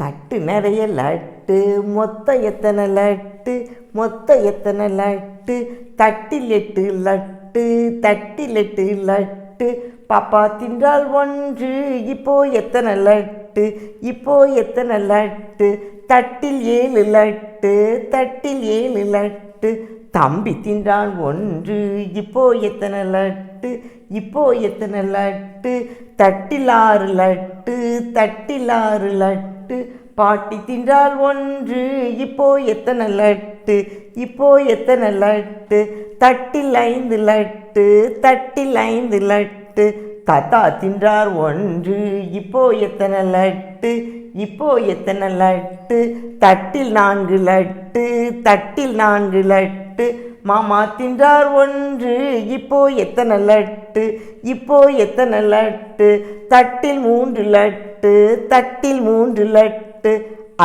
தட்டு நிறைய லட்டு மொத்தம் எத்தனை லட்டு மொத்தம் எத்தனை லட்டு தட்டில் எட்டு லட்டு தட்டில் எட்டு லட்டு. பாப்பா தின்றால் ஒன்று இப்போ எத்தனை லட்டு இப்போ எத்தனை லட்டு தட்டில் ஏழு லட்டு தட்டில் ஏழு லட்டு. தம்பி தின்றான் ஒன்று இப்போ எத்தனை லட்டு இப்போ எத்தனை லட்டு தட்டில் ஆறு லட்டு தட்டில் ஆறு லட்டு. பாட்டி தின்றால் ஒன்று. இப்போ எத்தனை லட்டு? இப்போ எத்தனை லட்டு? தட்டில் ஐந்து லட்டு தட்டில் ஐந்து லட்டு. தாத்தா தின்றார் ஒன்று. இப்போ எத்தனை லட்டு? இப்போ எத்தனை லட்டு? தட்டில் நான்கு லட்டு தட்டில் நான்கு லட்டு. மாமா தின்றார் ஒன்று. இப்போ எத்தனை லட்டு? இப்போ எத்தனை லட்டு? தட்டில் மூன்று லட்டு. லட்டு தட்டில் மூன்று லட்டு.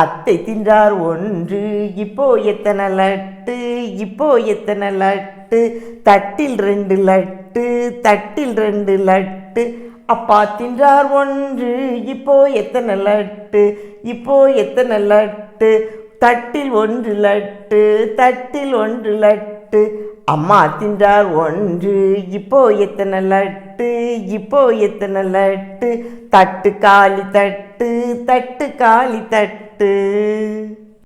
அத்தை தின்றார் ஒன்று இப்போ எத்தனை லட்டு? இப்போ எத்தனை லட்டு? தட்டில் ரெண்டு லட்டு தட்டில் ரெண்டு லட்டு. அப்பா தின்றார் ஒன்று இப்போ எத்தனை லட்டு? இப்போ எத்தனை லட்டு? தட்டில் ஒன்று லட்டு தட்டில் ஒன்று லட்டு. அம்மா தின்றார் ஒன்று இப்போ எத்தனை லட்டு இப்போ எத்தனை லட்டு? தட்டு காலி தட்டு தட்டு காலி தட்டு.